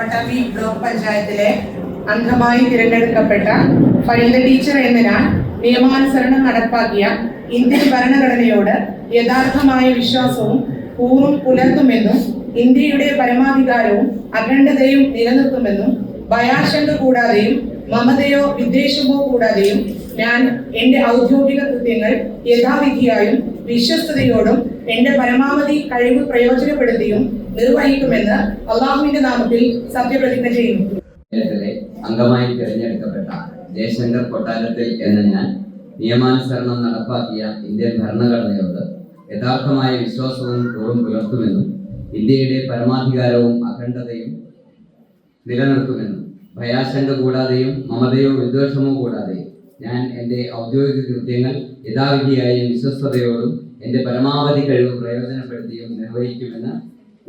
Pattambi block പഞ്ചായത്തിലെ അംഗമായി തിരഞ്ഞെടുക്കപ്പെട്ട ഫൈന്ദ ടീച്ചർ എന്ന നിയമാനുസരണം നടപ്പാക്കിയ ഇന്ത്യൻ ഭരണഘടനയോട് യഥാർത്ഥമായ വിശ്വാസവും കൂറും പുലർത്തുമെന്നും ഇന്ത്യയുടെ പരമാധികാരവും അഖണ്ഡതയും നിലനിർത്തുമെന്നും ഭയാശങ്ക കൂടാതെയും മമതയോ വിദ്വേഷമോ കൂടാതെയും ഞാൻ എന്റെ ഔദ്യോഗിക കൃത്യങ്ങൾ യഥാവിധിയായും വിശ്വസ്തയോടും എന്റെ പരമാവധി കഴിവ് പ്രയോജനപ്പെടുത്തിയും നിർവഹിക്കുമെന്ന് അള്ളാഹുവിന്റെ നാമത്തിൽ സത്യപ്രതിജ്ഞ ചെയ്യുന്നു. അംഗമായി തിരഞ്ഞെടുക്കപ്പെട്ട ജയശങ്കർ കൊട്ടാരത്തിൽ എന്ന ഞാൻ നിയമാനുസരണം നടപ്പാക്കിയ ഇന്ത്യൻ ഭരണഘടനയോട് യഥാർത്ഥമായ വിശ്വാസവും കൂറും പുലർത്തുമെന്നും ഇന്ത്യയുടെ പരമാധികാരവും അഖണ്ഡതയും നിലനിർത്തുമെന്നും ഭയാശങ്ക കൂടാതെയും മമതയോ വിദ്വേഷമോ കൂടാതെയും ഞാൻ എന്റെ ഔദ്യോഗിക കൃത്യങ്ങൾ യഥാവിധിയായും വിശ്വസ്തയോടും എന്റെ പരമാവധി കഴിവ് പ്രയോജനപ്പെടുത്തിയും നിർവഹിക്കുമെന്ന്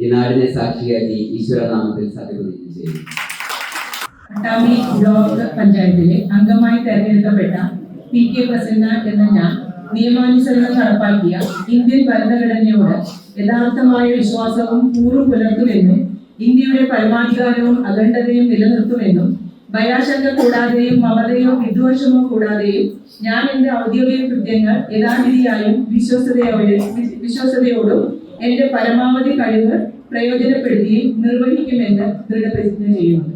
ഈ നാടിനെ സാക്ഷിയാക്കി ഈശ്വരനാമത്തിൽ സത്യപ്രതിജ്ഞ ചെയ്യുന്നു. പട്ടാമ്പി ബ്ലോക്ക് പഞ്ചായത്തിലെ അംഗമായി തെരഞ്ഞെടുക്കപ്പെട്ട പി കെ പ്രസന്ന എന്ന ഞാൻ നിയമാനുസരണം നടപ്പാക്കിയ ഇന്ത്യൻ ഭരണഘടനയോട് യഥാർത്ഥമായ വിശ്വാസവും കൂറും പുലർത്തുമെന്നും ഇന്ത്യയുടെ പരമാധികാരവും അഖണ്ഡതയും നിലനിർത്തുമെന്നും ഭയാശങ്ക കൂടാതെയും മമതയോ വിദ്വേഷമോ കൂടാതെയും ഞാൻ എന്റെ ഔദ്യോഗിക കൃത്യങ്ങൾ യഥാവിധിയായും വിശ്വസതയോടെ വിശ്വസതയോടും എന്റെ പരമാവധി കഴിവ് പ്രയോജനപ്പെടുത്തുകയും നിർവഹിക്കുമെന്ന് ദൃഢപ്രതിജ്ഞ ചെയ്യുന്നു.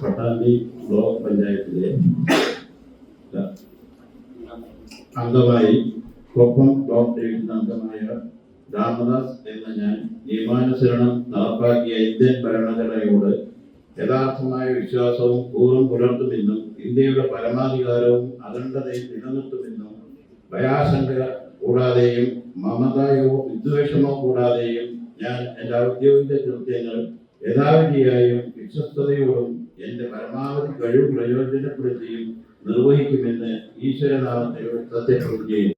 പട്ടാമ്പി ബ്ലോക്ക് പഞ്ചായത്തിലെ അംഗമായി കൊപ്പം ബ്ലോക്ക് ഡിവിഷൻ അംഗമായ രാമദാസ് എന്ന ഞാൻ നിയമാനുസരണം നടപ്പാക്കിയ ഇന്ത്യൻ ഭരണഘടനയോട് യഥാർത്ഥമായ വിശ്വാസവും കൂറും പുലർത്തുമെന്നും ഇന്ത്യയുടെ പരമാധികാരവും അഖണ്ഡതയും നിലനിർത്തുമെന്നും ഭയാശങ്ക കൂടാതെയും മമതയോ വിദ്വേഷമോ കൂടാതെയും ഞാൻ എന്റെ ഔദ്യോഗിക കൃത്യങ്ങൾ യഥാവിധിയായും വിശ്വസ്തയോടും എന്റെ പരമാവധി കഴിവ് പ്രയോജനപ്പെടുത്തിയും നിർവഹിക്കുമെന്ന് ഈശ്വരനാമത്തിൽ സത്യപ്രതിജ്ഞ